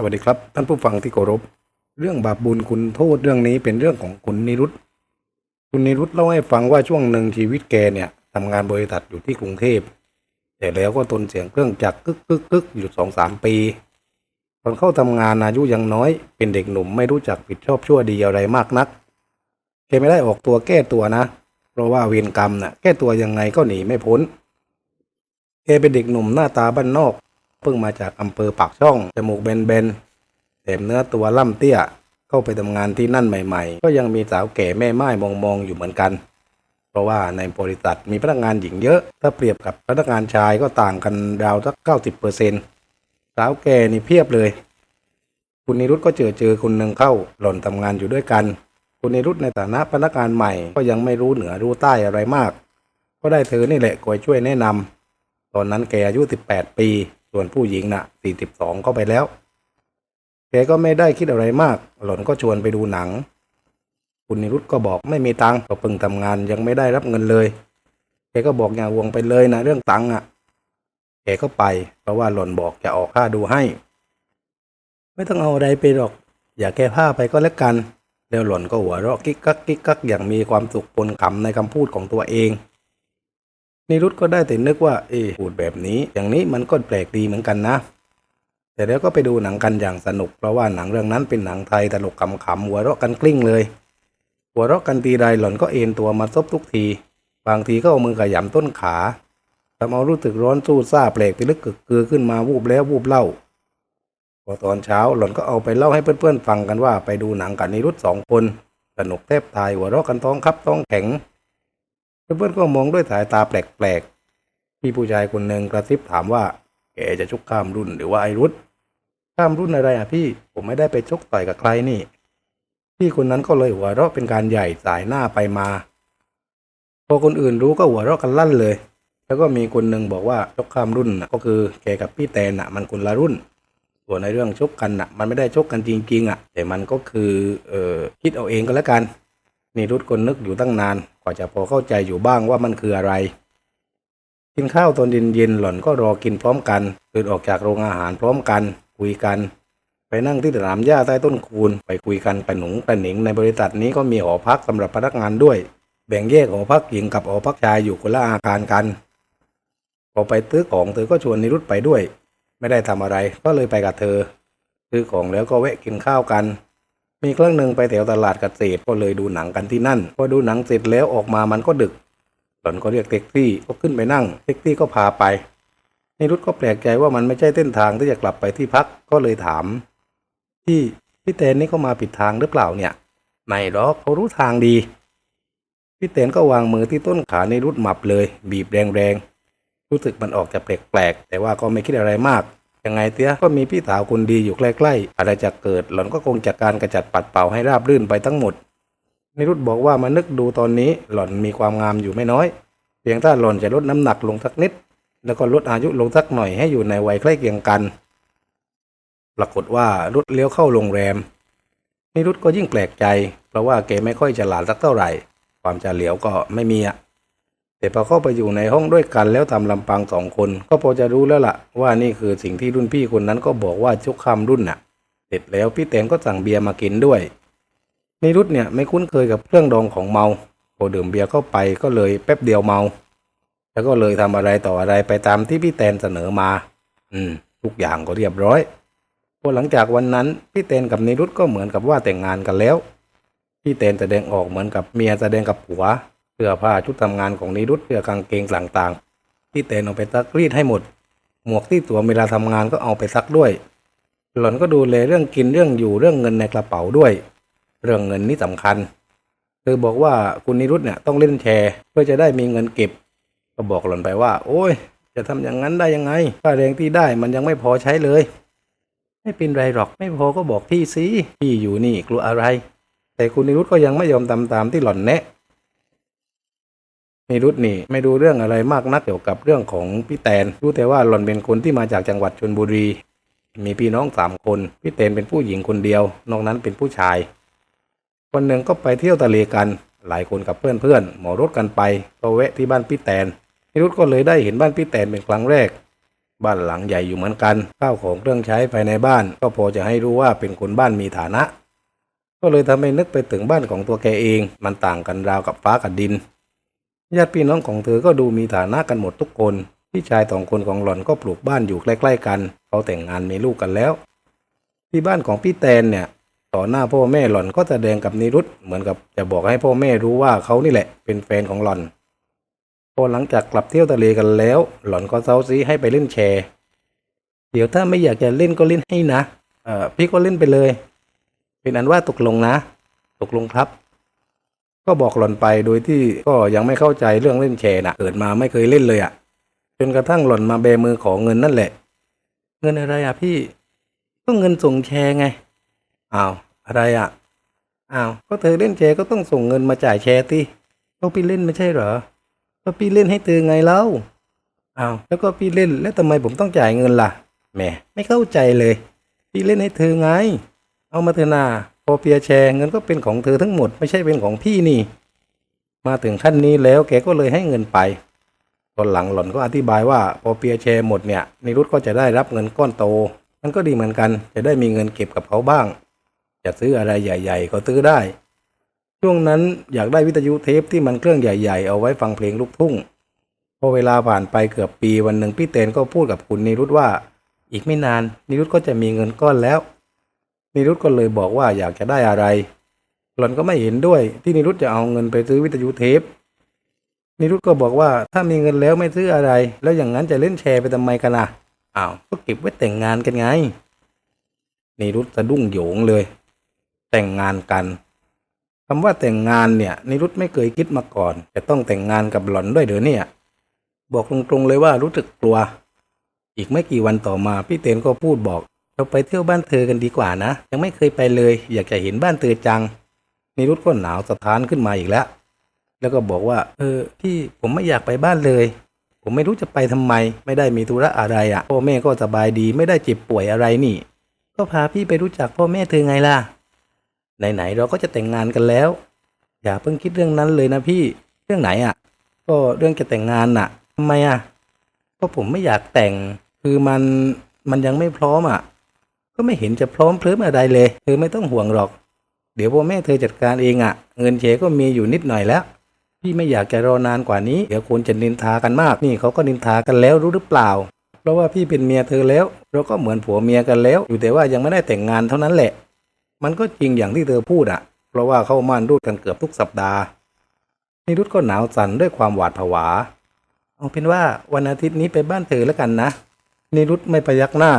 สวัสดีครับ ท่านผู้ฟังที่เคารพ เรื่องบาปบุญคุณโทษเรื่องนี้เป็นเรื่องของคุณนิรุตคุณนิรุตเล่าให้ฟังว่าช่วงหนึ่งชีวิตแกเนี่ยทำงานบริษัทอยู่ที่กรุงเทพ แต่แล้วก็ทนเสียงเครื่องจักรกึกกึกกึกอยู่สองสามปี ตอนเข้าทำงานอายุยังน้อย เป็นเด็กหนุ่มไม่รู้จักผิดชอบชั่วดีอะไรมากนักแกไม่ได้ออกตัวแก้ตัวนะ เพราะว่าเวรกรรมน่ะแก้ตัวยังไงก็หนีไม่พ้นแกเป็นเด็กหนุ่มหน้าตาบ้านนอก เพิ่งมาจากอำเภอปากช่อง จมูกเบนๆแถมเนื้อตัวล่ำเตี้ย เข้าไปทำงานที่นั่นใหม่ๆ ก็ยังมีสาวแก่แม่ไม้มองๆอยู่เหมือนกัน เพราะว่าในบริษัทมีพนักงานหญิงเยอะ ถ้าเปรียบกับพนักงานชายก็ต่างกันราวสักเก้าสิบเปอร์เซ็นสาวแก่นี่เพียบเลย คุณนิรุตก็เจอเจอคนหนึ่งเข้าหล่นทำงานอยู่ด้วยกัน คุณนิรุตในฐานะพนักงานใหม่ ก็ยังไม่รู้เหนือรู้ใต้อะไรมาก ก็ได้เธอนี่แหละคอยช่วยแนะนำตอนนั้นแกอายุ 18 ปี ส่วนผู้หญิงน่ะ42เข้าไปแล้วแกก็ไม่ได้คิดอะไรมาก หล่อนก็ชวนไปดูหนัง คุณนิรุตก็บอกไม่มีตังค์ก็เพิ่งทำงานยังไม่ได้รับเงินเลยแกก็บอกอย่าวงไปเลยนะเรื่องตังค์อะแกก็ไป เพราะว่าหล่อนบอกจะออกค่าดูให้ ไม่ต้องเอาอะไรไปหรอก อย่าแก้ผ้าไปก็แล้วกัน แล้วหล่อนก็หัวเราะกิ๊กกักกิ๊กกักอย่างมีความสุขปนขำในคำพูดของตัวเอง นิรุตก็ได้แต่นึกว่าเอ๊ะพูดแบบนี้ อย่างนี้มันก็แปลกดีเหมือนกันนะ แต่แล้วก็ไปดูหนังกันอย่างสนุก เพราะว่าหนังเรื่องนั้นเป็นหนังไทยตลกขำๆหัวเราะกันกลิ้งเลย หัวเราะกันทีใดหล่อนก็เอ็นตัวมาซบทุกที บางทีก็เอามือขยำต้นขาทำเอารู้สึกร้อนสู้ซาแปลกไปลึกกึกกือขึ้นมาวูบแล้ววูบเล่าพอตอนเช้าหล่อนก็เอาไปเล่าให้เพื่อนๆฟังกันว่าไปดูหนังกับนิรุตสองคน สนุกแทบตายหัวเราะกันท้องครับท้องแข็ง เพื่อนก็มองด้วยสายตาแปลกๆพี่ผู้ชายคนหนึ่งกระซิบถามว่าแกจะชกข้ามรุ่นหรือว่าไอรุธข้ามรุ่นอะไรอะพี่ผมไม่ได้ไปชกต่อยกับใครนี่ พี่คนนั้นก็เลยหัวเราะเป็นการใหญ่สายหน้าไปมา พอคนอื่นรู้ก็หัวเราะกันลั่นเลย แล้วก็มีคนหนึ่งบอกว่าชกข้ามรุ่นก็คือแกกับพี่แตนน่ะ มันคนละรุ่นส่วนในเรื่องชกกันน่ะ มันไม่ได้ชกกันจริงๆอะ แต่มันก็คือเออคิดเอาเองก็แล้วกัน นี่รุดคนนึกอยู่ตั้งนานกว่าจะพอเข้าใจอยู่บ้างว่ามันคืออะไร กินข้าวตอนเย็นๆหล่อนก็รอกินพร้อมกันตื่นออกจากโรงอาหารพร้อมกันคุยกัน ไปนั่งที่สนามหญ้าใต้ต้นคูนไปคุยกันไปหนุงไปหนิงในบริษัทนี้ก็มีหอพักสำหรับพนักงานด้วย แบ่งแยกหอพักหญิงกับหอพักชายอยู่คนละอาคารกัน พอไปซื้อของเธอก็ชวนนิรุตไปด้วย ไม่ได้ทำอะไรก็เลยไปกับเธอซื้อของแล้วก็แวะกินข้าวกัน มีครั้งหนึ่งไปแถวตลาดเกษตรก็เลยดูหนังกันที่นั่น พอดูหนังเสร็จแล้วออกมามันก็ดึก หล่อนก็เรียกแท็กซี่ก็ขึ้นไปนั่งแท็กซี่ก็พาไปนิรุตก็แปลกใจว่ามันไม่ใช่เส้นทางที่จะกลับไปที่พักก็เลยถามพี่พี่เตนนี่เขามาผิดทางหรือเปล่าเนี่ย ไม่หรอกเขารู้ทางดี พี่เตนก็วางมือที่ต้นขาในรุดหมับเลย บีบแรงๆ รู้สึกมันออกจะแปลกๆ แต่ว่าก็ไม่คิดอะไรมาก ยังไงเตี้ยก็มีพี่สาวคนดีอยู่ใกล้ๆอะไรจะเกิดหล่อนก็คงจัดการกระจัดปัดเป่าให้ราบรื่นไปทั้งหมดนิรุตบอกว่ามานึกดูตอนนี้หล่อนมีความงามอยู่ไม่น้อย เพียงถ้าหล่อนจะลดน้ำหนักลงสักนิด แล้วก็ลดอายุลงสักหน่อยให้อยู่ในวัยใกล้เคียงกัน ปรากฏว่ารุดเลี้ยวเข้าโรงแรมนิรุตก็ยิ่งแปลกใจ เพราะว่าแกไม่ค่อยฉลาดสักเท่าไหร่ ความจะเหลียวก็ไม่มีอะ แต่พอเข้าไปอยู่ในห้องด้วยกันแล้วทำลำพังสองคน ก็พอจะรู้แล้วล่ะ ว่านี่คือสิ่งที่รุ่นพี่คนนั้นก็บอกว่าชุกคำรุ่นน่ะ เสร็จแล้วพี่แตนก็สั่งเบียร์มากินด้วยนิรุตเนี่ยไม่คุ้นเคยกับเครื่องดองของเมาพอดื่มเบียร์เข้าไปก็เลยแป๊บเดียวเมา แล้วก็เลยทำอะไรต่ออะไรไปตามที่พี่แตนเสนอมา อืม ทุกอย่างก็เรียบร้อยพอหลังจากวันนั้นพี่เตนกับนิรุตก็เหมือนกับว่าแต่งงานกันแล้ว พี่เตนแสดงออกเหมือนกับเมียแสดงกับผัว เสื้อผ้าชุดทำงานของนิรุตเสื้อกางเกงต่างๆพี่เตนเอาไปซักรีดให้หมด หมวกที่ตัวเวลาทำงานก็เอาไปซักด้วย หล่อนก็ดูแลเรื่องกินเรื่องอยู่เรื่องเงินในกระเป๋าด้วย เรื่องเงินนี่สำคัญเธอบอกว่าคุณนิรุตเนี่ยต้องเล่นแชร์เพื่อจะได้มีเงินเก็บ ก็บอกหล่อนไปว่า โอ้ย จะทำอย่างนั้นได้ยังไงค่าแรงที่ได้มันยังไม่พอใช้เลย ไม่เป็นไรหรอกไม่พอก็บอกพี่สิพี่อยู่นี่กลัวอะไร แต่คุณนิรุตก็ยังไม่ยอมทำตามที่หล่อนแนะ นิรุตนี่ไม่ดูเรื่องอะไรมากนักเกี่ยวกับเรื่องของพี่แตน รู้แต่ว่าหล่อนเป็นคนที่มาจากจังหวัดชลบุรี มีพี่น้องสามคน พี่แตนเป็นผู้หญิงคนเดียว นอกนั้นเป็นผู้ชาย วันหนึ่งก็ไปเที่ยวทะเลกัน หลายคนกับเพื่อนๆหมอรถกันไปก็แวะที่บ้านพี่แตนนิรุตก็เลยได้เห็นบ้านพี่แตนเป็นครั้งแรก บ้านหลังใหญ่อยู่เหมือนกัน ข้าวของเครื่องใช้ภายในบ้าน ก็พอจะให้รู้ว่าเป็นคนบ้านมีฐานะ ก็เลยทำให้นึกไปถึงบ้านของตัวแกเอง มันต่างกันราวกับฟ้ากับดิน ญาติพี่น้องของเธอก็ดูมีฐานะกันหมดทุกคน พี่ชายสองคนของหล่อนก็ปลูกบ้านอยู่ใกล้ ๆ กัน เขาแต่งงานมีลูกกันแล้ว ที่บ้านของพี่แตนเนี่ย ต่อหน้าพ่อแม่หล่อนก็แสดงกับนิรุตเหมือนกับจะบอกให้พ่อแม่รู้ว่าเขานี่แหละ เป็นแฟนของหล่อน พอหลังจากกลับเที่ยวทะเลกันแล้ว หล่อนก็เซาซีให้ไปเล่นแชร์ เดี๋ยวถ้าไม่อยากจะเล่นก็เล่นให้นะ เออพี่ก็เล่นไปเลย เป็นอันว่าตกลงนะ ตกลงครับ ก็บอกหล่อนไปโดยที่ก็ยังไม่เข้าใจเรื่องเล่นแชร์นะเกิดมาไม่เคยเล่นเลยอะ่ะจนกระทั่งหล่อนมาแบมือขอเงินนั่นแหละ เงินอะไรอะพี่ก็เงินส่งแชร์ไงอ้าวอะไรอะอ้าวก็เธอเล่นแชร์ก็ต้องส่งเงินมาจ่ายแชร์ติก็พี่เล่นไม่ใช่เหรอก็พี่เล่นให้เธอไงเล่าอ้าวแล้วก็พี่เล่นแล้วทำไมผมต้องจ่ายเงินล่ะแหมไม่เข้าใจเลย พี่เล่นให้เธอไง เอามาเถอะนา พอเปียแชร์เงินก็เป็นของเธอทั้งหมดไม่ใช่เป็นของพี่นี่ มาถึงขั้นนี้แล้วแกก็เลยให้เงินไปตอนหลังหล่อนก็อธิบายว่าพอเปียแชร์หมดเนี่ยนิรุตก็จะได้รับเงินก้อนโต มันก็ดีเหมือนกัน จะได้มีเงินเก็บกับเขาบ้าง จะซื้ออะไรใหญ่ ๆ ก็ซื้อได้ ช่วงนั้นอยากได้วิทยุเทปที่มันเครื่องใหญ่ ๆ เอาไว้ฟังเพลงลูกทุ่งพอเวลาผ่านไปเกือบปีวันหนึ่งพี่เตนก็พูดกับคุณนิรุตว่า อีกไม่นานนิรุตก็จะมีเงินก้อนแล้ว นิรุตก็เลยบอกว่าอยากจะได้อะไร หล่อนก็ไม่เห็นด้วย ที่นิรุตจะเอาเงินไปซื้อวิทยุเทป นิรุตก็บอกว่าถ้ามีเงินแล้วไม่ซื้ออะไร แล้วอย่างนั้นจะเล่นแชร์ไปทำไมกันอะ อ้าวก็เก็บไว้แต่งงานกันไง นิรุตสะดุ้งโหยงเลย แต่งงานกันคำว่าแต่งงานเนี่ย นิรุตไม่เคยคิดมาก่อน จะต้องแต่งงานกับหล่อนด้วยเดี๋ยวนี่ยบอกตรงๆเลยว่ารู้สึกกลัว อีกไม่กี่วันต่อมาพี่เตนก็พูดบอก เราไปเที่ยวบ้านเธอกันดีกว่านะ ยังไม่เคยไปเลย อยากจะเห็นบ้านเธอจังนิรุตก็หนาวสะท้านขึ้นมาอีกแล้ว แล้วก็บอกว่า เออพี่ผมไม่อยากไปบ้านเลย ผมไม่รู้จะไปทำไม ไม่ได้มีธุระอะไรอะ่ะพ่อแม่ก็สบายดีไม่ได้เจ็บป่วยอะไรนี่ ก็พาพี่ไปรู้จักพ่อแม่เธอไงล่ะไหนๆเราก็จะแต่งงานกันแล้ว อย่าเพิ่งคิดเรื่องนั้นเลยนะพี่เรื่องไหนอะ่ะ ก็เรื่องจะแต่งงานน่ะทำไมอะก็ผมไม่อยากแต่ง คือมันมันยังไม่พร้อมอะ ก็ไม่เห็นจะพร้อมเพลิมอะไรเลย เธอไม่ต้องห่วงหรอก เดี๋ยวพ่อแม่เธอจัดการเองอะ เงินเฉก็มีอยู่นิดหน่อยแล้ว พี่ไม่อยากจะรอนานกว่านี้ เดี๋ยวคนจะนินทากันมาก นี่เขาก็นินทากันแล้วรู้หรือเปล่า เพราะว่าพี่เป็นเมียเธอแล้ว เราก็เหมือนผัวเมียกันแล้ว อยู่แต่ว่ายังไม่ได้แต่งงานเท่านั้นแหละ มันก็จริงอย่างที่เธอพูดอะ เพราะว่าเข้าม่านรูดกันเกือบทุกสัปดาห์นิรุตก็หนาวสั่นด้วยความหวาดผวา เอาเป็นว่าวันอาทิตย์นี้ไปบ้านเธอแล้วกันนะนิรุตไม่พยักหน้า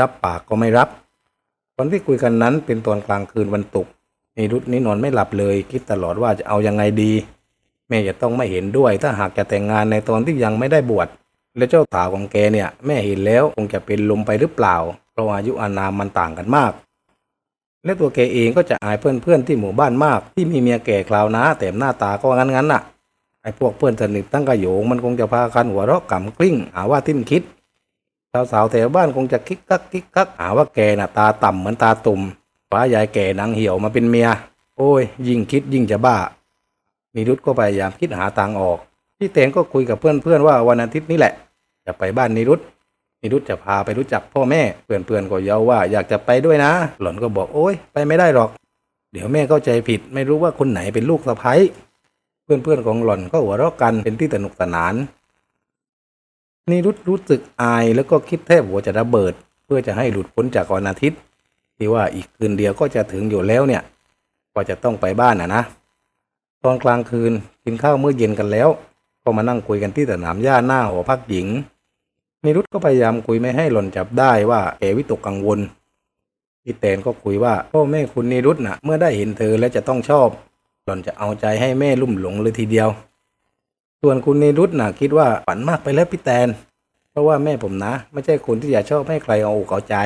รับปากก็ไม่รับ ตอนที่คุยกันนั้นเป็นตอนกลางคืนวันศุกนิรุตนี่นอนไม่หลับเลย คิดตลอดว่าจะเอายังไงดี แม่จะต้องไม่เห็นด้วย ถ้าหากจะแต่งงานในตอนที่ยังไม่ได้บวชและเจ้าสาวของแกเนี่ยแม่เห็นแล้วคงจะเป็นลมไปหรือเปล่า เพราะอายุอานามมันต่างกันมาก และตัวแกเองก็จะอายเพื่อนๆที่หมู่บ้านมาก ที่มีเมียแก่คราวนะแต่หน้าตาก็งั้นๆน่ะไอ้พวกเพื่อนสนิทตั้งกระโยงมันคงจะพากันหัวเราะกำกลิ้งหาว่าทิ้นคิด สาวๆแถวบ้านคงจะคิกกักคิกกักหาว่าแกน่ะ ตาต่ำเหมือนตาตุ่มฟ้ายายแก่นางเหี่ยวมาเป็นเมีย โอ้ย ยิ่งคิดยิ่งจะบ้านิรุตก็พยายามคิดหาทางออก พี่เตงก็คุยกับเพื่อนๆว่าวันอาทิตย์นี้แหละ จะไปบ้านนิรุตนิรุตจะพาไปรู้จักพ่อแม่เพื่อนๆก็เย้าว่าอยากจะไปด้วยนะ หล่อนก็บอกโอ้ยไปไม่ได้หรอก เดี๋ยวแม่เข้าใจผิด ไม่รู้ว่าคนไหนเป็นลูกสะใภ้เพื่อนๆของหล่อนก็หัวเราะกันเป็นที่สนุกสนาน นิรุตรู้สึกอายแล้วก็คิดแทบหัวจะระเบิด เพื่อจะให้หลุดพ้นจากวันอาทิตย์ ที่ว่าอีกคืนเดียวก็จะถึงอยู่แล้วเนี่ยก็จะต้องไปบ้านอะนะ ตอนกลางคืนกินข้าวมื้อเย็นกันแล้ว ก็มานั่งคุยกันที่สนามหญ้าหน้าหอพักหญิงนิรุตก็พยายามคุยไม่ให้หล่นจับได้ว่าแกวิตกกังวลพี่แตนก็คุยว่าพ่อแม่คุณนิรุตน่ะ เมื่อได้เห็นเธอแล้วจะต้องชอบ หล่อนจะเอาใจให้แม่ลุ่มหลงเลยทีเดียว ส่วนคุณนิรุตนะคิดว่าฝันมากไปแล้วพี่แตน เพราะว่าแม่ผมนะ ไม่ใช่คนที่จะชอบให้ใครเอาอกเอาใจ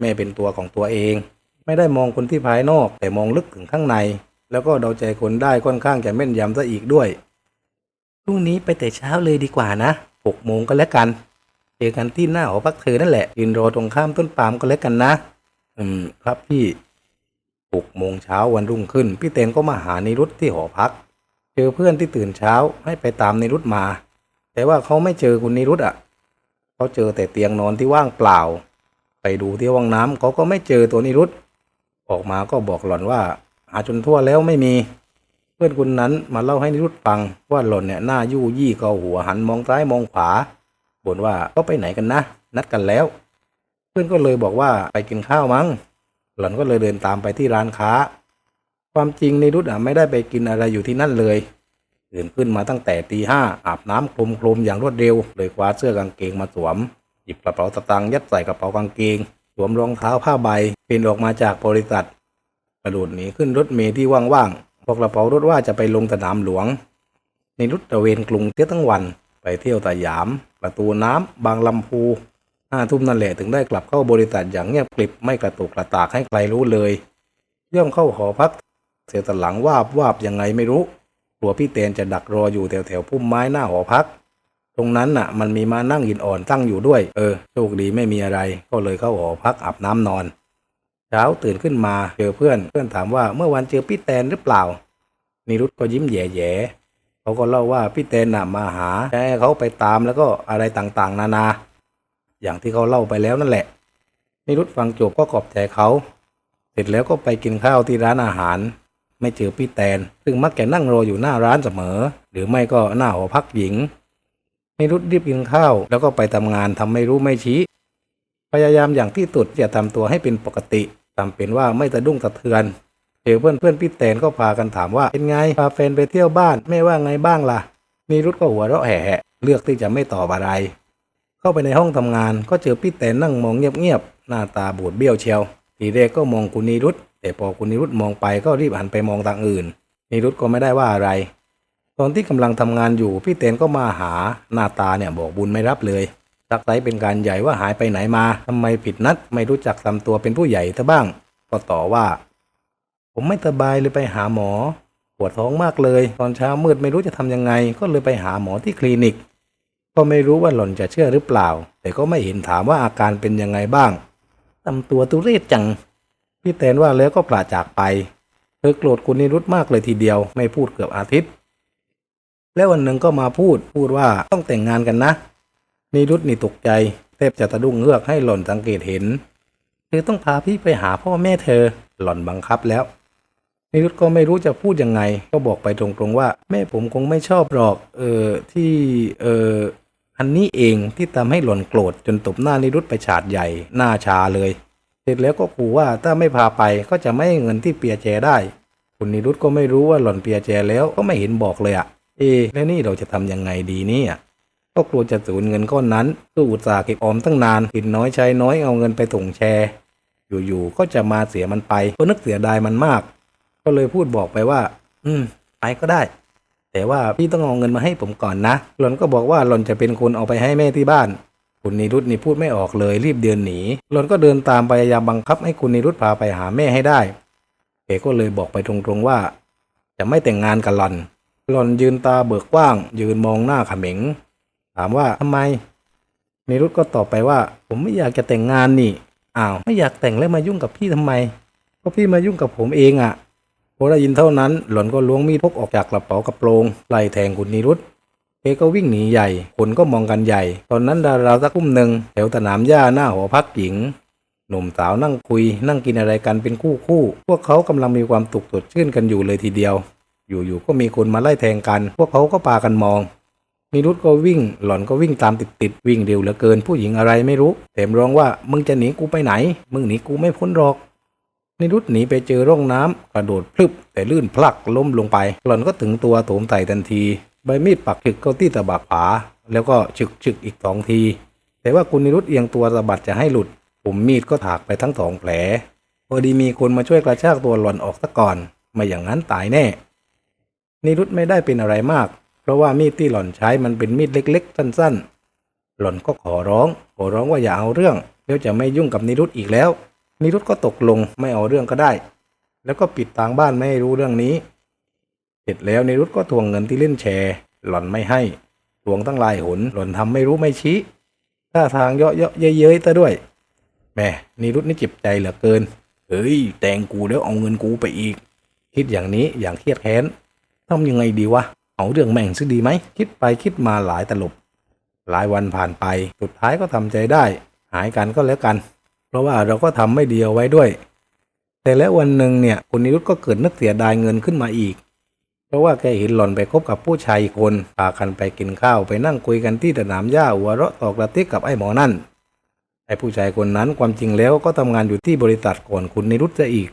แม่เป็นตัวของตัวเอง ไม่ได้มองคนที่ภายนอก แต่มองลึกถึงข้างใน แล้วก็เดาใจคนได้ค่อนข้างจะแม่นยำซะอีกด้วยพรุ่งนี้ไปแต่เช้าเลยดีกว่านะหกโมงก็แล้วกันเจอกันที่หน้าหอพักเธอนั่นแหละยืนรอตรงข้ามต้นปาล์มก็แล้วกันนะ อืม ครับพี่หกโมงเช้าวันรุ่งขึ้น พี่เตนก็มาหานิรุตที่หอพัก เจอเพื่อนที่ตื่นเช้าให้ไปตามนิรุตมา แต่ว่าเขาไม่เจอคุณนิรุตอะ เขาเจอแต่เตียงนอนที่ว่างเปล่า ไปดูที่ห้องน้ำเขาก็ไม่เจอตัวนิรุตออกมาก็บอกหล่อนว่า หาจนทั่วแล้วไม่มี เพื่อนคนนั้นมาเล่าให้นิรุตฟังว่าหล่อนเนี่ยหน้ายู่ยี่เกาหัวหันมองซ้ายมองขวาบ่นว่าก็ไปไหนกันนะ นัดกันแล้ว เพื่อนก็เลยบอกว่าไปกินข้าวมั้ง หล่อนก็เลยเดินตามไปที่ร้านค้า ความจริงนิรุตอะไม่ได้ไปกินอะไรอยู่ที่นั่นเลยตื่นขึ้นมาตั้งแต่ตีห้าอาบน้ำคลมคลมอย่างรวดเร็ว เลยคว้าเสื้อกางเกงมาสวม หยิบกระเป๋าสตางค์ยัดใส่กระเป๋ากางเกง สวมรองเท้าผ้าใบปีนออกมาจากบริษัท กระโดดหนีขึ้นรถเมล์ที่ว่างๆพอกระเป๋ารถว่าจะไปลงสนามหลวง ในรุตตะเวนกรุงเที่ยวทั้งวัน ไปเที่ยวสยาม ประตูน้ำบางลำพูห้าทุ่มนั่นแหละถึงได้กลับเข้าบริษัทอย่างเงียบกริบไม่กระตุกกระตากให้ใครรู้เลยย่อมเข้าหอพัก เสียตหลังวาบวาบยังไงไม่รู้กลัวพี่เตนจะดักรออยู่แถวแถวพุ่มไม้หน้าหอพัก ตรงนั้นน่ะ มันมีมานั่งหินอ่อนตั้งอยู่ด้วย เออโชคดีไม่มีอะไร ก็เลยเข้าหอพักอาบน้ำนอน เช้าตื่นขึ้นมาเจอเพื่อน เพื่อนถามว่าเมื่อวันเจอพี่แตนหรือเปล่า นิรุตก็ยิ้มแย่ๆเขาก็เล่าว่าพี่แตนน่ะมาหาให้เขาไปตามแล้วก็อะไรต่างๆ นานา อย่างที่เขาเล่าไปแล้วนั่นแหละ นิรุตฟังจบก็ขอบใจเขา เสร็จแล้วก็ไปกินข้าวที่ร้านอาหาร ไม่เจอพี่แตน ซึ่งมักจะนั่งรออยู่หน้าร้านเสมอ หรือไม่ก็หน้าหอพักหญิงนิรุตรีบกินข้าว แล้วก็ไปทำงานทำไม่รู้ไม่ชี้ พยายามอย่างที่สุดจะทำตัวให้เป็นปกติทำเป็นว่าไม่สะดุ้งสะเทือนเจอเพื่อนเพื่อนๆพี่แตนก็พากันถามว่าเป็นไงพาแฟนไปเที่ยวบ้านแม่ว่าไงบ้างล่ะนิรุตก็หัวเราะแห่เลือกที่จะไม่ตอบอะไร เข้าไปในห้องทำงานก็เจอพี่แตนนั่งมองเงียบๆหน้าตาบูดเบี้ยวเชียวทีแรกก็มองคุณนิรุต แต่พอคุณนิรุตมองไปก็รีบหันไปมองทางอื่น นิรุตก็ไม่ได้ว่าอะไร ตอนที่กำลังทำงานอยู่พี่เตนก็มาหาหน้าตาเนี่ยบอกบุญไม่รับเลยสักไซเป็นการใหญ่ว่าหายไปไหนมาทำไมผิดนัด ไม่รู้จักทำตัวเป็นผู้ใหญ่ซะบ้าง ก็ต่อว่า ผมไม่สบายเลยไปหาหมอ ปวดท้องมากเลย ตอนเช้ามืดไม่รู้จะทำยังไง ก็เลยไปหาหมอที่คลินิก ก็ไม่รู้ว่าหล่อนจะเชื่อหรือเปล่า แต่ก็ไม่เห็นถามว่าอาการเป็นยังไงบ้างทำตัวตุเรศจัง พี่แตนว่าแล้วก็ปลาจากไป เธอโกรธคุณนิรุตมากเลยทีเดียว ไม่พูดเกือบอาทิตย์ แล้ววันหนึ่งก็มาพูดพูดว่าต้องแต่งงานกันนะ นิรุตนี่ตกใจแทบจะตะดุ้งเงือกให้หล่อนสังเกตเห็น เธอต้องพาพี่ไปหาพ่อแม่เธอหล่อนบังคับแล้วนิรุตก็ไม่รู้จะพูดยังไง ก็บอกไปตรงๆว่า แม่ผมคงไม่ชอบหรอกเออที่เอออันนี้เองที่ทำให้หล่อนโกรธจนตบหน้านิรุตไปฉาดใหญ่หน้าชาเลย เสร็จแล้วก็ขู่ว่าถ้าไม่พาไปก็จะไม่ให้เงินที่เปียแจได้ คุณนิรุตก็ไม่รู้ว่าหล่อนเปียแจแล้วก็ไม่เห็นบอกเลยอะเอ แล้วนี่เราจะทำยังไงดีเนี่ยก็กลัวจะสูญเงินก้อนนั้นก็อุตสาห์เก็บออมตั้งนานกินน้อยใช้น้อยเอาเงินไปส่งแชร์ อยู่ๆก็จะมาเสียมันไปก็นึกเสียดายมันมาก ก็เลยพูดบอกไปว่า อืม ไปก็ได้ แต่ว่าพี่ต้องเอาเงินมาให้ผมก่อนนะหล่อนก็บอกว่าหล่อนจะเป็นคนเอาไปให้แม่ที่บ้าน คุณนิรุตนี่พูดไม่ออกเลยรีบเดินหนีหลอนก็เดินตามพยายามบังคับให้คุณนิรุตพาไปหาแม่ให้ได้เอก็เลยบอกไปตรงๆว่า จะไม่แต่งงานกับหลอน หลอนยืนตาเบิกกว้าง ยืนมองหน้าขม็งถามว่าทำไมนิรุตก็ตอบไปว่า ผมไม่อยากจะแต่งงานนี่อ้าวไม่อยากแต่งแล้วมายุ่งกับพี่ทำไมก็พี่มายุ่งกับผมเองอะ่ะพอได้ยินเท่านั้นหล่อนก็ล้วงมีดพกออกจากกระเป๋ากระโปรงไล่แทงคุณนิรุต เอก็วิ่งหนีใหญ่ คนก็มองกันใหญ่ ตอนนั้นดาราวสักทุ่มหนึ่งแถวสนามหญ้าหน้าหอพักหญิง หนุ่มสาวนั่งคุย นั่งกินอะไรกันเป็นคู่คู่ พวกเขากำลังมีความตุกสดชื่นกันอยู่เลยทีเดียว อยู่ๆก็มีคนมาไล่แทงกัน พวกเขาก็ปากันมองนิรุตก็วิ่ง หล่อนก็วิ่งตามติดๆวิ่งเร็วเหลือเกินผู้หญิงอะไรไม่รู้แถมร้องว่ามึงจะหนีกูไปไหน มึงหนีกูไม่พ้นหรอกนิรุตหนีไปเจอร่องน้ำกระโดดพลึบแต่ลื่นพลักล้มลงไป หล่อนก็ถึงตัวโถมใส่ทันที ใบมีดปักฉึกเข้าที่ตะบักขวาแล้วก็ฉึกฉึกอีกสองที แต่ว่าคุณนิรุตเอียงตัวสะบัดจะให้หลุด ผมมีดก็ถากไปทั้งสองแผล พอดีมีคนมาช่วยกระชากตัวหล่อนออกซะก่อน ไม่อย่างนั้นตายแน่ นิรุตไม่ได้เป็นอะไรมาก เพราะว่ามีดที่หล่อนใช้มันเป็นมีดเล็ก ๆ สั้น ๆ หล่อนก็ขอร้องขอร้องว่าอย่าเอาเรื่องแล้วจะไม่ยุ่งกับนิรุตอีกแล้ว นิรุตก็ตกลงไม่เอาเรื่องก็ได้ แล้วก็ปิดทางบ้านไม่ให้รู้เรื่องนี้ เสร็จแล้วนิรุตก็ทวงเงินที่เล่นแชร์ หล่อนไม่ให้ ทวงตั้งลายหนหล่อนทำไม่รู้ไม่ชี้ท่าทางเยาะเยาะเย้ยเย้ยซะด้วยแม่นิรุตนี่เจ็บใจเหลือเกิน เฮ้ย แต่งกูแล้วเอาเงินกูไปอีก คิดอย่างนี้อย่างเครียดแค้นทำยังไงดีวะ เอาเรื่องแม่งซะดีไหม คิดไปคิดมาหลายตลบ หลายวันผ่านไป สุดท้ายก็ทำใจได้ หายกันก็แล้วกัน เพราะว่าเราก็ทำไม่ดีเอาไว้ด้วย แต่แล้ววันหนึ่งเนี่ยคุณนิรุตก็เกิดนึกเสียดายเงินขึ้นมาอีก ราะว่าแกเห็นหล่อนไปคบกับผู้ชายอีกคนพากันไปกินข้าวไปนั่งคุยกันที่สนามหญ้าหัวเราะตอกกระติกกับไอ้หมอนั่นไอ้ผู้ชายคนนั้นความจริงแล้วก็ทำงานอยู่ที่บริษัทก่อนคุณนิรุตจะอีก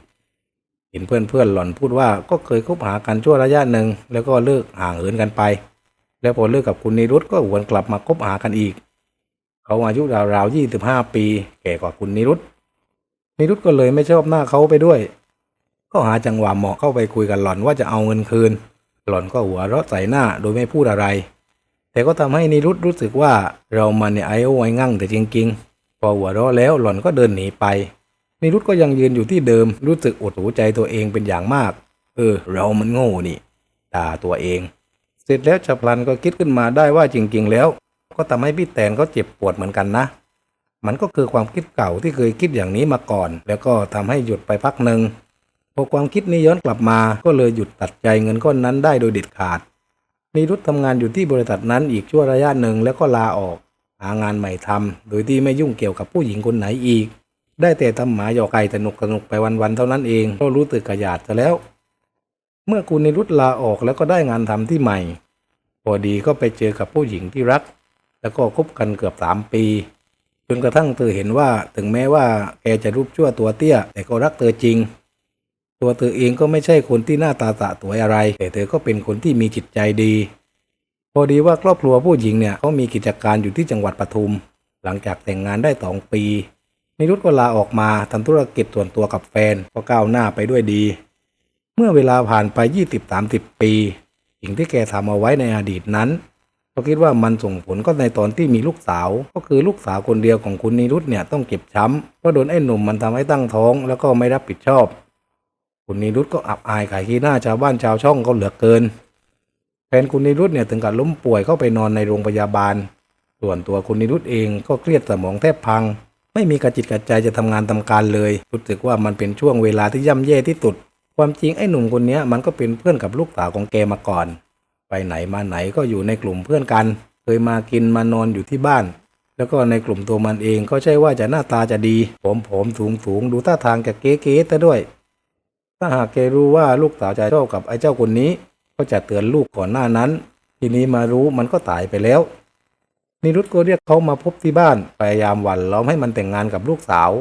เห็นเพื่อนๆหล่อนพูดว่าก็เคยคบหากันชั่วระยะหนึ่งแล้วก็เลิกห่างเหินกันไป แล้วพอเลิกกับคุณนิรุตก็หวนกลับมาคบหากันอีก เขาอายุราวๆยี่สิบห้าปี แก่กว่าคุณนิรุตนิรุตก็เลยไม่ชอบหน้าเขาไปด้วย ก็หาจังหวะเหมาะเข้าไปคุยกับหล่อนว่าจะเอาเงินคืน หล่อนก็หัวเราะใส่หน้าโดยไม่พูดอะไร แต่ก็ทำให้นิรุตรู้สึกว่าเรามันเนี่ยไอ้โอ้ไอ้งั่งแต่จริงๆ พอหัวเราะแล้วหล่อนก็เดินหนีไป นิรุตก็ยังยืนอยู่ที่เดิมรู้สึกอดหูใจตัวเองเป็นอย่างมาก เออ เรามันโง่นี่ด่าตัวเอง เสร็จแล้วฉับพลันก็คิดขึ้นมาได้ว่าจริง ๆ แล้ว ก็ทำให้พี่แตนเขาเจ็บปวดเหมือนกันนะมันก็คือความคิดเก่าที่เคยคิดอย่างนี้มาก่อน แล้วก็ทำให้หยุดไปพักหนึ่ง พอความคิดนี้ย้อนกลับมาก็เลยหยุดตัดใจเงินก้อนนั้นได้โดยเด็ดขาดนิรุตทำงานอยู่ที่บริษัทนั้นอีกชั่วระยะหนึ่งแล้วก็ลาออก หางานใหม่ทำโดยที่ไม่ยุ่งเกี่ยวกับผู้หญิงคนไหนอีก ได้แต่ทำหมาหยอกไก่สนุกสนุกไปวันๆเท่านั้นเองก็รู้สึกกระยาดซะแล้ว เมื่อคุณนิรุตลาออกแล้วก็ได้งานทำที่ใหม่ พอดีก็ไปเจอกับผู้หญิงที่รัก แล้วก็คบกันเกือบสามปีจนกระทั่งเธอเห็นว่าถึงแม้ว่าแกจะรูปชั่วตัวเตี้ย แต่ก็รักเธอจริง ตัวเธอเองก็ไม่ใช่คนที่หน้าตาสะสวยอะไร แต่เธอก็เป็นคนที่มีจิตใจดี พอดีว่าครอบครัวผู้หญิงเนี่ยเขามีกิจการอยู่ที่จังหวัดปทุม หลังจากแต่งงานได้สองปีนิรุตก็ลาออกมาทำธุรกิจส่วนตัวกับแฟนก็ก้าวหน้าไปด้วยดี เมื่อเวลาผ่านไป 20-30 ปี สิ่งที่แกทำเอาไว้ในอดีตนั้นก็คิดว่ามันส่งผลก็ในตอนที่มีลูกสาว ก็คือลูกสาวคนเดียวของคุณนิรุตเนี่ยต้องเก็บช้ำเพราะโดนไอ้หนุ่มมันทำให้ตั้งท้องแล้วก็ไม่รับผิดชอบ คุณนิรุตก็อับอายขายขี้หน้าชาวบ้านชาวช่องเขาเหลือเกิน แฟนคุณนิรุตเนี่ยถึงกับล้มป่วยเข้าไปนอนในโรงพยาบาล ส่วนตัวคุณนิรุตเองก็เครียดสมองแทบพัง ไม่มีกระจิตกระใจจะทำงานทำการเลย รู้สึกว่ามันเป็นช่วงเวลาที่ย่ำแย่ที่สุด ความจริงไอ้หนุ่มคนนี้มันก็เป็นเพื่อนกับลูกสาวของแกมาก่อน ไปไหนมาไหนก็อยู่ในกลุ่มเพื่อนกัน เคยมากินมานอนอยู่ที่บ้านแล้วก็ในกลุ่มตัวมันเองก็ใช่ว่าจะหน้าตาจะดีผอมๆสูงๆดูท่าทางจะเก๋ๆซะด้วย ถ้าหากแกรู้ว่าลูกสาวจะชอบกับไอ้เจ้าคนนี้ ก็จะเตือนลูกก่อนหน้านั้น ทีนี้มารู้มันก็ตายไปแล้ว นิรุตก็เรียกเขามาพบที่บ้านพยายามหวั่นล้อมให้มันแต่งงานกับลูกสาว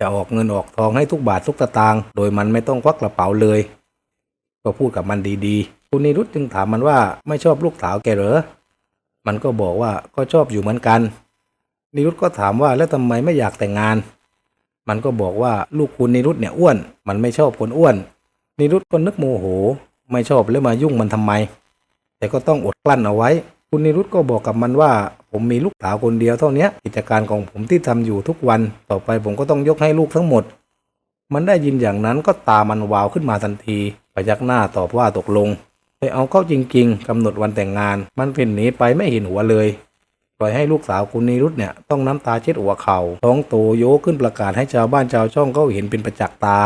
จะออกเงินออกทองให้ทุกบาททุกสตางค์โดยมันไม่ต้องควักกระเป๋าเลย ก็พูดกับมันดีๆ คุณนิรุตจึงถามมันว่าไม่ชอบลูกสาวแกเหรอมันก็บอกว่าก็ชอบอยู่เหมือนกันนิรุตก็ถามว่าแล้วทำไมไม่อยากแต่งงาน มันก็บอกว่าลูกคุณนิรุตเนี่ยอ้วน มันไม่ชอบคนอ้วน นิรุตก็นึกโมโห ไม่ชอบแล้วมายุ่งมันทำไม แต่ก็ต้องอดกลั้นเอาไว้ คุณนิรุตก็บอกกับมันว่า ผมมีลูกสาวคนเดียวเท่านี้กิจการของผมที่ทำอยู่ทุกวัน ต่อไปผมก็ต้องยกให้ลูกทั้งหมด มันได้ยินอย่างนั้นก็ตามันวาวขึ้นมาทันทีพยักหน้าตอบว่าตกลงแต่เอาเข้าจริง ๆกำหนดวันแต่งงาน มันเป็นหนีไปไม่เห็นหัวเลย ปล่อยให้ลูกสาวคุณนิรุตเนี่ยต้องน้ำตาเช็ดหัวเขา่าท้องโตโยขึ้นประกาศให้ชาวบ้านชาวช่องเขาเห็นเป็นประจักษ์ตา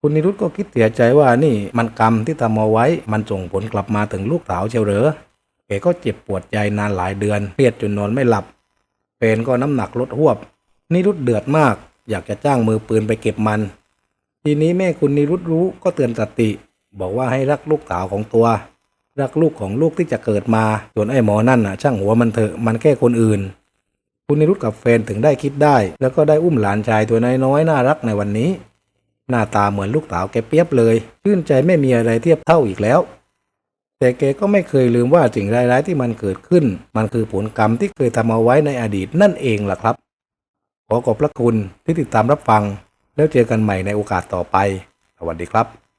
คุณนิรุตก็คิดเสียใจว่านี่มันกรรมที่ทำเอาไว้ มันส่งผลกลับมาถึงลูกสาวเชียวเหรอแกก็เจ็บปวดใจนานหลายเดือนเครียดจนนอนไม่หลับแฟนก็น้ำหนักลดหวบ นิรุตเดือดมาก อยากจะจ้างมือปืนไปเก็บมัน ทีนี้แม่คุณนิรุตรู้ก็เตือนสติ บอกว่าให้รักลูกสาวของตัว รักลูกของลูกที่จะเกิดมาส่วนไอ้หมอนั่นน่ะ ช่างหัวมันเถอะมันแค่คนอื่น คุณนิรุตกับแฟนถึงได้คิดได้ แล้วก็ได้อุ้มหลานชายตัวน้อยๆน่ารักในวันนี้ หน้าตาเหมือนลูกสาวแกเปียบเลยชื่นใจไม่มีอะไรเทียบเท่าอีกแล้ว แต่แกก็ไม่เคยลืมว่าสิ่งร้ายๆที่มันเกิดขึ้น มันคือผลกรรมที่เคยทำเอาไว้ในอดีตนั่นเองล่ะครับ ขอขอบพระคุณที่ติดตามรับฟัง แล้วเจอกันใหม่ในโอกาสต่อไป สวัสดีครับ